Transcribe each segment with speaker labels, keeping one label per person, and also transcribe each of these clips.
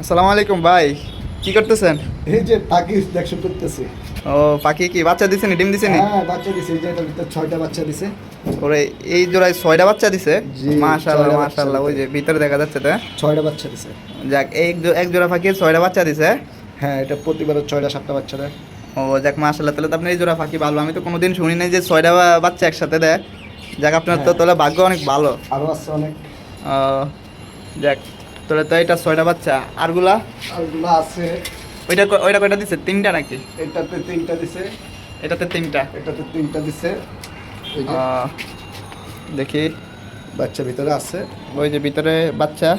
Speaker 1: আসসালামু আলাইকুম ভাই কি করতেছেন?
Speaker 2: এই যে পাখি দেখছ করতেছে।
Speaker 1: ও পাখি কি বাচ্চা দিছেনি ডিম দিছেনি?
Speaker 2: হ্যাঁ বাচ্চা দিছে এই যে এটার ভিতর ছয়টা বাচ্চা দিছে।
Speaker 1: ওরে এই জোড়ায় ছয়টা বাচ্চা দিছে? মাশাআল্লাহ মাশাআল্লাহ ওই যে ভিতরে দেখা যাচ্ছে তো
Speaker 2: ছয়টা বাচ্চা দিছে।
Speaker 1: যাক এক এক জোড়া পাখির ছয়টা বাচ্চা দিছে।
Speaker 2: হ্যাঁ এটা প্রতিবারের ছয়টা সাতটা বাচ্চা দেয়।
Speaker 1: ও যাক মাশাআল্লাহ তাহলে তো আপনি এই জোড়া পাখি ভালো। আমি তো কোনোদিন শুনি নাই যে ছয়টা বাচ্চা একসাথে দেয়। যাক আপনার তো
Speaker 2: হ্যাঁ।
Speaker 1: তাহলে ভাগ্য অনেক ভালো।
Speaker 2: আরও আছে অনেক।
Speaker 1: যাক তাহলে তো এটা ছয়টা বাচ্চা। আরগুলা?
Speaker 2: আরগুলো আছে।
Speaker 1: ওইটা ওইটা কয়টা দিছে? তিনটা নাকি?
Speaker 2: এটাতে তিনটা দিছে।
Speaker 1: এটাতে তিনটা।
Speaker 2: এটাতে তিনটা দিছে।
Speaker 1: দেখি।
Speaker 2: বাচ্চা ভিতরে আছে।
Speaker 1: ওই যে ভিতরে বাচ্চা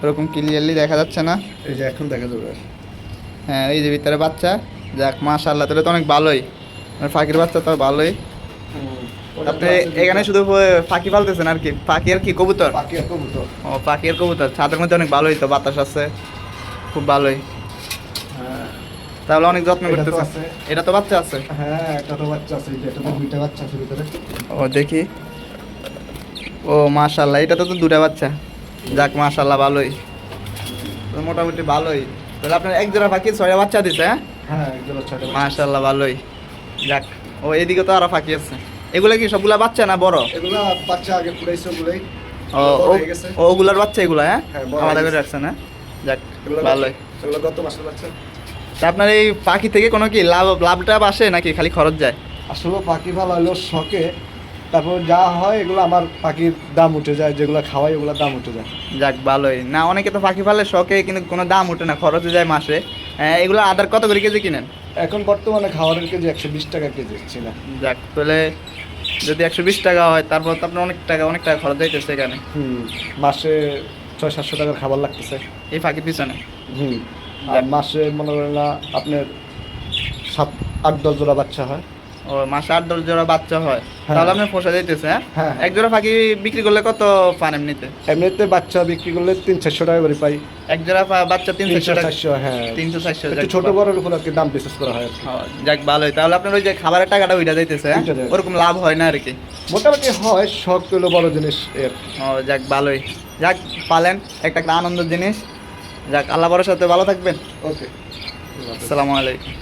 Speaker 1: ওরকম ক্লিয়ারলি দেখা যাচ্ছে না।
Speaker 2: এই যে এখন দেখা যাবে।
Speaker 1: হ্যাঁ এই যে ভিতরে বাচ্চা। যাক মাশাআল্লাহ তাহলে তো অনেক ভালোই। পাখির বাচ্চা তো ভালোই। আপনি এখানে শুধু পাখি পালতেছেন আর কি? পাখি আর কি? কবুতর?
Speaker 2: পাখি আর কবুতর।
Speaker 1: ও পাখি আর কবুতর। ছাদের মধ্যে অনেক ভালোই তো বাতাস আছে। খুব ভালোই।
Speaker 2: হ্যাঁ।
Speaker 1: তাহলে অনেক যত্ন
Speaker 2: এটা তো আছে।
Speaker 1: এটা তো বাচ্চা আছে?
Speaker 2: হ্যাঁ একটা তো বাচ্চা আছে এই যে এটাতে দুইটা বাচ্চা আছে ভিতরে।
Speaker 1: ও দেখি। ও মাশাআল্লাহ এটা তো তো দুটা বাচ্চা। যাক মাশাআল্লাহ ভালোই। তো মোটামুটি ভালোই। তাহলে আপনার এক জোড়া পাখি ছয়টা বাচ্চা দিছে হ্যাঁ?
Speaker 2: হ্যাঁ ছয়টা
Speaker 1: মাশাআল্লাহ ভালোই। যাক ও এদিকে তো আরও পাখি আছে। এগুলো কি সবগুলা বাচ্চা না বড়?
Speaker 2: এগুলো বাচ্চা আগে পুরাইছে ওগুলোই।
Speaker 1: ও ওগুলার বাচ্চা এগুলা হ্যাঁ?
Speaker 2: হ্যাঁ,
Speaker 1: আলাদা
Speaker 2: হয়ে
Speaker 1: করে। রাখছেন হ্যাঁ? যাক ভালোই।
Speaker 2: এগুলো গত মাসের বাচ্চা?
Speaker 1: তা আপনার এই পাখি থেকে কোনো কি লাভ লাভ টাভ আসে নাকি খালি খরচ যায়?
Speaker 2: আসলে পাখি ভালো হলো শখে। তারপর যা হয় এগুলো আমার পাখির দাম উঠে যায় যেগুলো খাওয়াই ওগুলো দাম উঠে যায়।
Speaker 1: যাক ভালোই। না অনেকে তো পাখি পালে শখে কিন্তু কোনো দাম ওঠে না খরচে যায় মাসে। হ্যাঁ, এগুলো আদার কত করে কেজি কিনেন?
Speaker 2: এখন বর্তমানে খাবারের কেজি একশো বিশ টাকা কেজি ছিল।
Speaker 1: যাক তাহলে যদি একশো বিশ টাকা হয় তারপর তো আপনার অনেক টাকা অনেক টাকা খরচ হইতেছে এখানে।
Speaker 2: হুম মাসে ছয় সাতশো টাকার খাবার লাগতেছে।
Speaker 1: এই ফাঁকি পিছনে।
Speaker 2: হুম আর মাসে মনে করেন না আপনার সাত আট দশ জোড়া বাচ্চা হয়।
Speaker 1: ও মাসে আট দশ জোড়া বাচ্চা হয়।
Speaker 2: হ্যাঁ।
Speaker 1: তাহলে আপনার পোষা যাইতেছে হ্যাঁ?
Speaker 2: হ্যাঁ।
Speaker 1: এক জোড়া পাখি বিক্রি করলে কত পান এমনিতে?
Speaker 2: এমনিতে বাচ্চা বিক্রি করলে তিন চারশো টাকা করে পাই।
Speaker 1: এক জোড়া বাচ্চা তিনশো টাকা
Speaker 2: চারশো হ্যাঁ।
Speaker 1: তিনশো চারশো
Speaker 2: ছোট বড়ের উপর আর কি দাম বিশেষ করা হয়
Speaker 1: যাক ভালোই। তাহলে আপনার ওই যে খাবারের টাকাটা ওইটা যাইতেছে হ্যাঁ? ওরকম লাভ হয় না আর কি।
Speaker 2: মোটামুটি হয় শখ হলো বড় জিনিস এর।
Speaker 1: ও যাক ভালোই। যাক পালেন একটা একটা আনন্দের জিনিস। যাক আল্লাহ বড়ের সাথে ভালো থাকবেন।
Speaker 2: ওকে।
Speaker 1: আসসালামু আলাইকুম।